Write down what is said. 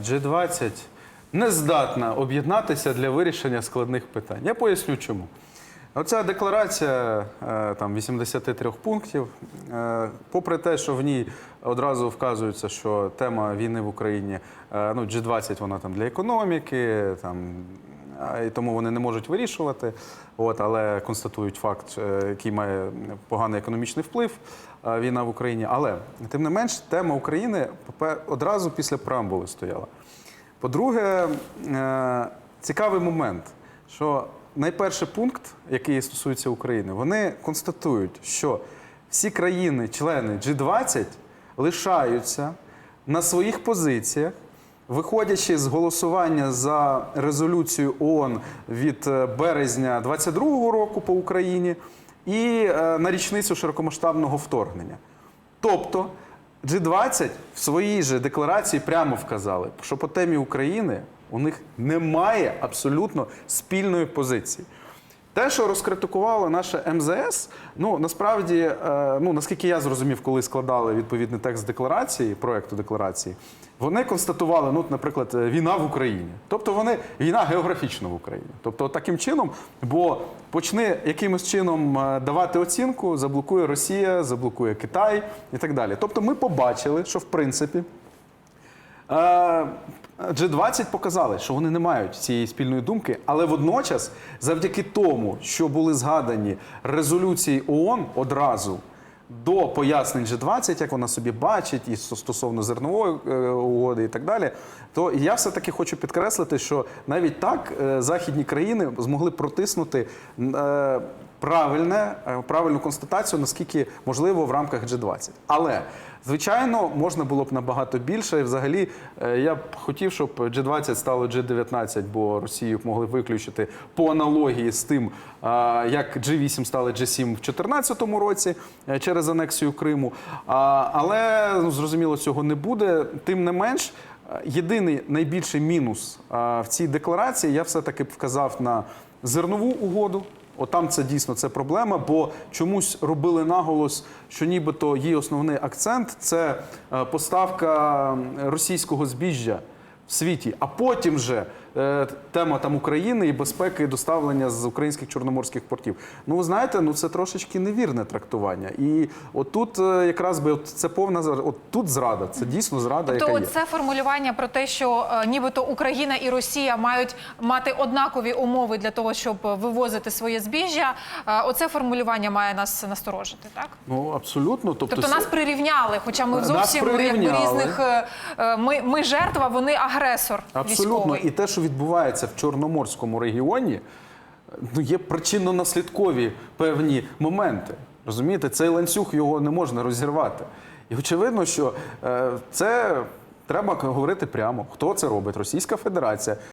G20 не здатна об'єднатися для вирішення складних питань. Я поясню чому. Оця декларація е, там 83 пунктів, е, попри те, що в ній одразу вказується, що тема війни в Україні, е, ну G20 вона там для економіки, там і тому вони не можуть вирішувати. От, але констатують факт, е, який має поганий економічний вплив е, війна в Україні. Але тим не менш, тема України одразу після преамбули стояла. По-друге, е, цікавий момент, що найперший пункт, який стосується України, вони констатують, що всі країни-члени G20 лишаються на своїх позиціях, виходячи з голосування за резолюцію ООН від е, березня 22-го року по Україні і е, на річницю широкомасштабного вторгнення. Тобто G20 в своїй же декларації прямо вказали, що по темі України у них немає абсолютно спільної позиції. Те, що розкритикувало наше МЗС, ну насправді, е, ну наскільки я зрозумів, коли складали відповідний текст декларації, проекту декларації, вони констатували, ну, наприклад, е, війна в Україні. Тобто вони війна географічна в Україні. Тобто, таким чином, бо почне якимось чином е, давати оцінку, заблокує Росія, заблокує Китай і так далі. Тобто, ми побачили, що в принципі. Е, G20 показали, що вони не мають цієї спільної думки, але водночас, завдяки тому, що були згадані резолюції ООН одразу до пояснень G20, як вона собі бачить, і стосовно зернової е, угоди і так далі, то я все-таки хочу підкреслити, що навіть так е, західні країни змогли протиснути е, правильне, е, правильну констатацію, наскільки можливо в рамках G20. Але звичайно можна було б набагато більше. І взагалі е, я б хотів, щоб G20 стало G19, бо Росію б могли виключити по аналогії з тим, як G8 стали G7 в 2014 році е, через анексію Криму. Але ну, зрозуміло, цього не буде. Тим не менш. е, Єдиний найбільший мінус в цій декларації я все-таки б вказав на зернову угоду. От там це дійсно це проблема, бо чомусь робили наголос, що нібито її основний акцент це е, поставка російського збіжжя в світі, а потім вже е, тема там України і безпеки і доставлення з українських чорноморських портів. Ну, ви знаєте, ну це трошечки невірне трактування. І отут е, якраз би от це повна зрада. От тут зрада, це дійсно зрада, Тобто, яка є. це формулювання про те, що е, нібито Україна і Росія мають мати однакові умови для того, щоб вивозити своє збіжжя. Е, оце формулювання має нас насторожити, так? Ну абсолютно. Тобто, Тобто це- нас прирівняли, хоча ми зовсім якби різних е, е, ми, ми жертва, вони агресор Абсолютно. військовий. І те, що відбувається в Чорноморському регіоні, ну, є причинно-наслідкові певні моменти. Розумієте, цей ланцюг його не можна розірвати. І очевидно, що е, це треба говорити прямо. Хто це робить? Російська Федерація.